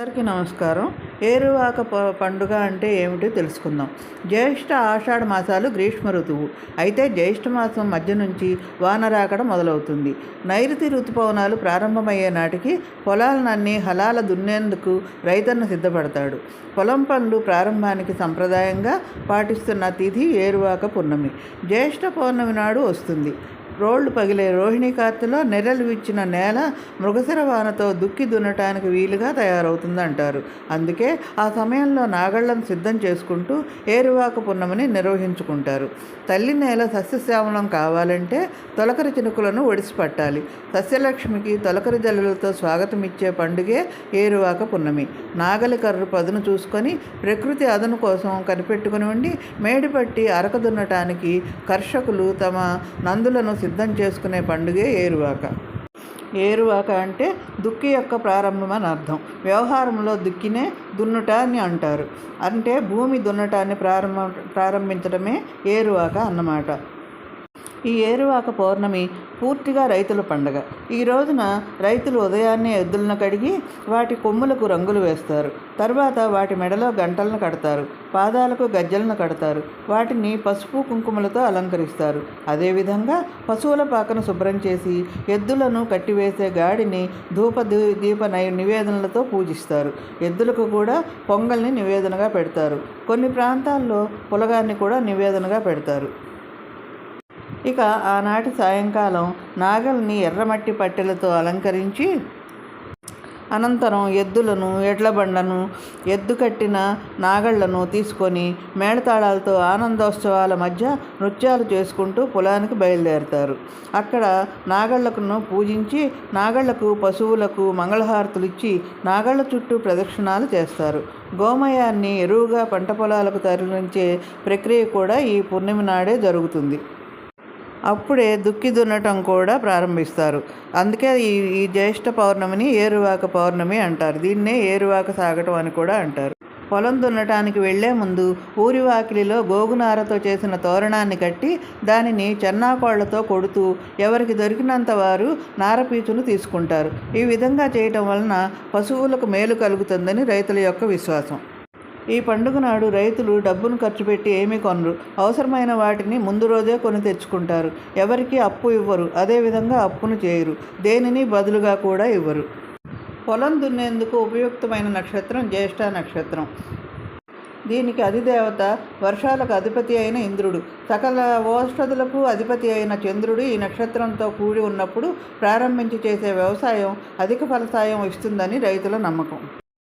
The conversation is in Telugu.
అందరికీ నమస్కారం. ఏరువాక పండుగ అంటే ఏమిటో తెలుసుకుందాం. జ్యేష్ఠ ఆషాఢ మాసాలు గ్రీష్మ ఋతువు. అయితే జ్యేష్ఠ మాసం మధ్య నుంచి వాన రాకడం మొదలవుతుంది. నైరుతి ఋతుపవనాలు ప్రారంభమయ్యే నాటికి పొలాలన్నీ హలాల దున్నేందుకు రైతన్న సిద్ధపడతాడు. పొలం పనులు ప్రారంభానికి సంప్రదాయంగా పాటిస్తున్న తిథి ఏరువాక పూర్ణమి జ్యేష్ఠ పౌర్ణమి నాడు వస్తుంది. రోళ్ళు పగిలే రోహిణీ కార్తెలో నెరలు విచ్చిన నేల మృగశిర వానతో దుక్కి దున్నటానికి వీలుగా తయారవుతుందంటారు. అందుకే ఆ సమయంలో నాగళ్ళను సిద్ధం చేసుకుంటూ ఏరువాక పున్నమని నిర్వహించుకుంటారు. తల్లి నేల సస్యశ్యామలం కావాలంటే తొలకరి చినుకులను ఒడిసిపట్టాలి. సస్యలక్ష్మికి తొలకరి జల్లులతో స్వాగతం ఇచ్చే పండుగే ఏరువాక పున్నమి. నాగలి కర్రు పదును చూసుకొని ప్రకృతి అదను కోసం కనిపెట్టుకుని ఉండి మేడిపట్టి అరక దున్నటానికి కర్షకులు తమ నందులను సిద్ధం చేసుకునే పండుగే ఏరువాక. ఏరువాక అంటే దుక్కి యొక్క ప్రారంభం అని అర్థం. వ్యవహారంలో దుక్కినే దున్నుట అని అంటారు. అంటే భూమి దున్నటాన్ని ప్రారంభ ప్రారంభించడమే ఏరువాక అన్నమాట. ఈ ఏరువాక పౌర్ణమి పూర్తిగా రైతుల పండగ. ఈ రోజున రైతులు ఉదయాన్నే ఎద్దులను కడిగి వాటి కొమ్ములకు రంగులు వేస్తారు. తర్వాత వాటి మెడలో గంటలను కడతారు. పాదాలకు గజ్జలను కడతారు. వాటిని పసుపు కుంకుమలతో అలంకరిస్తారు. అదేవిధంగా పశువుల పాకను శుభ్రం చేసి ఎద్దులను కట్టివేసే గాడిని ధూప దీ- దీప నై నివేదనలతో పూజిస్తారు. ఎద్దులకు కూడా పొంగల్ని నివేదనగా పెడతారు. కొన్ని ప్రాంతాల్లో పులగాన్ని కూడా నివేదనగా పెడతారు. ఇక ఆనాటి సాయంకాలం నాగల్ని ఎర్రమట్టి పట్టెలతో అలంకరించి అనంతరం ఎద్దులను ఎడ్ల బండను ఎద్దు కట్టిన నాగళ్ళను తీసుకొని మేళతాళాలతో ఆనందోత్సవాల మధ్య నృత్యాలు చేసుకుంటూ పొలానికి బయలుదేరతారు. అక్కడ నాగళ్ళను పూజించి నాగళ్ళకు పశువులకు మంగళహారతులు ఇచ్చి నాగళ్ళ చుట్టూ ప్రదక్షిణాలు చేస్తారు. గోమయాన్ని ఎరువుగా పంట పొలాలకు తరలించే ప్రక్రియ కూడా ఈ పూర్ణిమ నాడే జరుగుతుంది. అప్పుడే దుక్కి దున్నటం కూడా ప్రారంభిస్తారు. అందుకే ఈ ఈ జ్యేష్ఠ పౌర్ణమిని ఏరువాక పౌర్ణమి అంటారు. దీన్నే ఏరువాక సాగటం అని కూడా అంటారు. పొలం దున్నటానికి వెళ్ళే ముందు ఊరి వాకిలిలో గోగునారతో చేసిన తోరణాన్ని కట్టి దానిని చెన్నాకోళ్ళతో కొడుతూ ఎవరికి దొరికినంత వారు నారపీచును తీసుకుంటారు. ఈ విధంగా చేయటం వలన పశువులకు మేలు కలుగుతుందని రైతుల యొక్క విశ్వాసం. ఈ పండుగ నాడు రైతులు డబ్బును ఖర్చు పెట్టి ఏమీ కొనరు. అవసరమైన వాటిని ముందు రోజే కొని తెచ్చుకుంటారు. ఎవరికి అప్పు ఇవ్వరు. అదేవిధంగా అప్పును చేయరు. దేనిని బదులుగా కూడా ఇవ్వరు. పొలం దున్నేందుకు ఉపయుక్తమైన నక్షత్రం జ్యేష్ఠ నక్షత్రం. దీనికి అధిదేవత వర్షాలకు అధిపతి అయిన ఇంద్రుడు. సకల ఓషధులకు అధిపతి అయిన చంద్రుడు ఈ నక్షత్రంతో కూడి ఉన్నప్పుడు ప్రారంభించి చేసే వ్యవసాయం అధిక ఫలసాయం ఇస్తుందని రైతుల నమ్మకం.